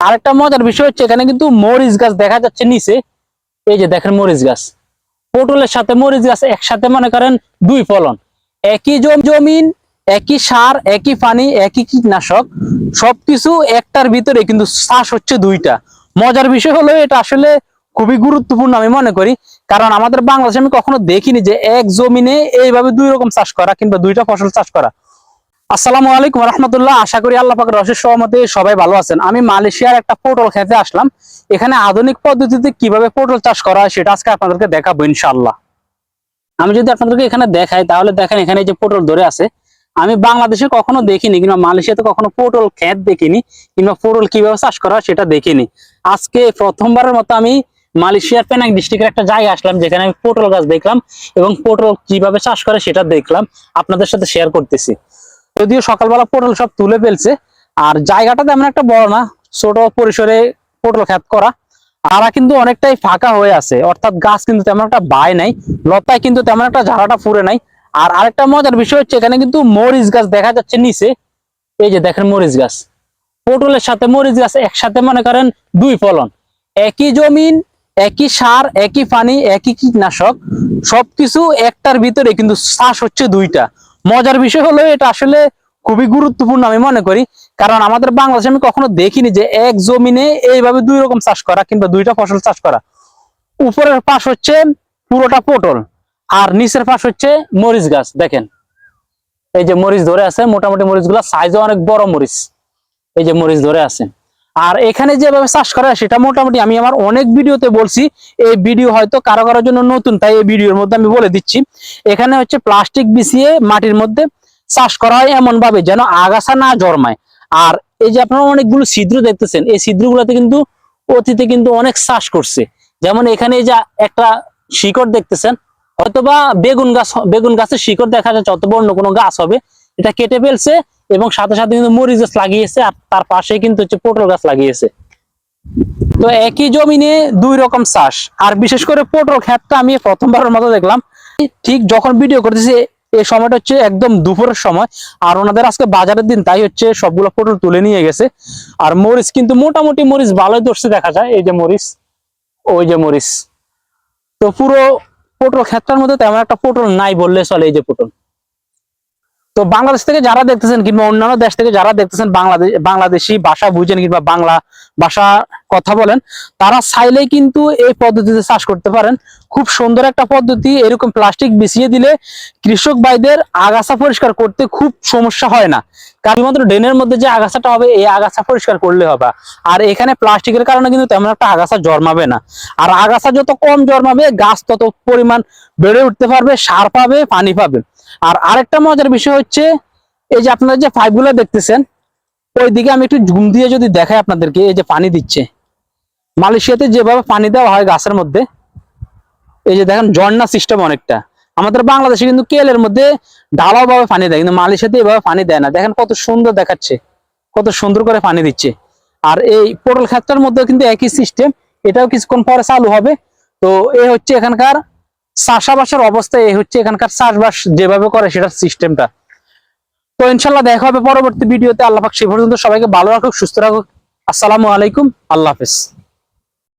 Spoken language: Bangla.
আরেকটা মজার বিষয় হচ্ছে, এখানে কিন্তু মরিচ গাছ দেখা যাচ্ছে নিচে। এই যে দেখেন মরিচ গাছ। পটলের সাথে মরিচ গাছ একসাথে মনে করেন দুই ফলন। একই জমিন, একই সার, একই পানি, একই কীটনাশক, সবকিছু একটার ভিতরে কিন্তু চাষ হচ্ছে দুইটা। মজার বিষয় হলো, এটা আসলে খুবই গুরুত্বপূর্ণ আমি মনে করি। কারণ আমাদের বাংলাদেশে আমি কখনো দেখিনি যে এক জমিনে এইভাবে দুই রকম চাষ করা কিংবা দুইটা ফসল চাষ করা। আসসালামু আলাইকুম রহমতুল্লাহ। আশা করি আল্লাহ পাকের রসের সহমতে সবাই ভালো আছেন। আমি মালয়েশিয়ার একটা পটল খেতে আসলাম। এখানে আধুনিক পদ্ধতিতে কীভাবে পটল চাষ করা হয় সেটা আজকে আপনাদেরকে দেখাবো ইনশাল্লাহ আমি যদি আপনাদেরকে এখানে দেখাই, তাহলে দেখেন এখানে যে পটল ধরে আছে। আমি বাংলাদেশে কখনো দেখিনি কিংবা মালয়েশিয়াতে কখনো পটল ক্ষেত দেখিনি কিংবা পটল কীভাবে চাষ করা হয় সেটা দেখিনি। আজকে প্রথমবারের মতো আমি মালয়েশিয়ার পেনাং ডিস্ট্রিক্টের একটা জায়গায় আসলাম, যেখানে আমি পটল গাছ দেখলাম এবং পটল কীভাবে চাষ করে সেটা দেখলাম। আপনাদের সাথে শেয়ার করতেছি। যদিও সকালবেলা পটল সব তুলে ফেলছে, আর জায়গাটা তেমন একটা বড় না, ছোট পরিসরে পটল ক্ষেত করা। আরা কিন্তু অনেকটাই ফাঁকা হয়ে আছে, অর্থাৎ গাছ কিন্তু তেমন একটা বায় নাই, লতায় কিন্তু তেমন একটা ঝাড়াটা ফুরে নাই। আর আরেকটা মজার বিষয় হচ্ছে, এখানে কিন্তু মরিচ গাছ দেখা যাচ্ছে নিচে। এই যে দেখেন মরিচ গাছ। পটলের সাথে মরিচ গাছ একসাথে মনে করেন দুই ফলন। একই জমিন, একই সার, একই পানি, একই কীটনাশক, সবকিছু একটার ভিতরে কিন্তু চাষ হচ্ছে দুইটা। মজার বিষয় হলো এটা আসলে খুবই গুরুত্বপূর্ণ আমি মনে করি। কারণ আমাদের বাংলাদেশে আমি কখনো দেখিনি যে এক জমিনে এইভাবে দুই রকম চাষ করা কিংবা দুইটা ফসল চাষ করা। উপরের পাশ হচ্ছে পুরোটা পটল আর নিচের পাশ হচ্ছে মরিচ গাছ, দেখেন। এই যে মরিচ ধরে আছে, মোটামুটি মরিচগুলা সাইজও অনেক বড় মরিচ। এই যে মরিচ ধরে আছে। আর এখানে যেভাবে চাষ করা সেটা মোটামুটি আমি আমার অনেক ভিডিওতে বলছি। এই ভিডিও হয়তো কারও কারোর জন্য নতুন, তাই এই ভিডিওর মধ্যে আমি বলে দিচ্ছি। এখানে হচ্ছে প্লাস্টিক বিছিয়ে মাটির মধ্যে চাষ করা হয় এমন ভাবে যেন আগাছা না জন্মায়। আর এই যে আপনারা অনেকগুলো ছিদ্র দেখতেছেন, এই ছিদ্রগুলোতে কিন্তু অতীতে কিন্তু অনেক চাষ করছে। যেমন এখানে এই যে একটা শিকড় দেখতেছেন, হয়তোবা বেগুন গাছ, বেগুন গাছের শিকড় দেখা যাচ্ছে, অথবা অন্য কোনো গাছ হবে, এটা কেটে ফেলছে এবং সাথে সাথে কিন্তু মরিচ গাছ লাগিয়েছে আর তার পাশে কিন্তু হচ্ছে পটল গাছ লাগিয়েছে। তো একই জমিনে দুই রকম চাষ, আর বিশেষ করে পটল ক্ষেতটা আমি প্রথমবারের মতো দেখলাম। ঠিক যখন ভিডিও করতেছি, এই সময়টা হচ্ছে একদম দুপুরের সময়, আর ওনাদের আজকে বাজারের দিন, তাই হচ্ছে সবগুলো পটল তুলে নিয়ে গেছে। আর মরিচ কিন্তু মোটামুটি মরিচ ভালোই ধরছে, দেখা যায়। এই যে মরিচ, ওই যে মরিচ। তো পুরো পটল ক্ষেতটার মধ্যে তেমন একটা পটল নাই বললে চলে, এই যে পটল। তো বাংলাদেশ থেকে যারা দেখতেছেন কিংবা অন্যান্য দেশ থেকে যারা দেখতেছেন বাংলাদেশ বাংলাদেশি ভাষা বুঝেন কিংবা বাংলা ভাষা কথা বলেন, তারা চাইলেই কিন্তু এই পদ্ধতিতে চাষ করতে পারেন। খুব সুন্দর একটা পদ্ধতি, এরকম প্লাস্টিক বিছিয়ে দিলে কৃষক ভাইদের আগাছা পরিষ্কার করতে খুব সমস্যা হয় না। কারণ মাত্র ড্রেনের মধ্যে যে আগাছাটা হবে, এই আগাছা পরিষ্কার করলে হবে। আর এখানে প্লাস্টিকের কারণে কিন্তু তেমন একটা আগাছা জন্মাবে না। আর আগাছা যত কম জন্মাবে, গাছ তত পরিমাণ বেড়ে উঠতে পারবে, সার পাবে, পানি পাবে। আর আরেকটা মজার বিষয় হচ্ছে, এই যে আপনারা যে পাইপগুলো দেখতেছেন ওই দিকে আমি একটু জুম দিয়ে যদি দেখাই আপনাদেরকে, এই যে পানি দিচ্ছে। মালয়েশিয়াতে যেভাবে পানি দেওয়া হয় গাছের মধ্যে, এই যে দেখেন ঝর্ণা সিস্টেম অনেকটা। আমাদের বাংলাদেশে কিন্তু কেলের মধ্যে ঢালাও ভাবে পানি দেয়, কিন্তু মালয়েশিয়াতে এভাবে পানি দেয় না। দেখেন কত সুন্দর দেখাচ্ছে, কত সুন্দর করে পানি দিচ্ছে। আর এই পটল ক্ষেতটার মধ্যে কিন্তু একই সিস্টেম এটাও কিছুক্ষণ পরে চালু হবে। তো এ হচ্ছে এখানকার চাষাবাসের অবস্থা এই হচ্ছে এখানকার চাষবাস যেভাবে করে সেটার সিস্টেমটা তো ইনশাল্লাহ দেখা হবে পরবর্তী ভিডিওতে আল্লাহ পাক সে পর্যন্ত সবাইকে ভালো রাখুক, সুস্থ রাখুক। আসসালামু আলাইকুম, আল্লাহ হাফেজ।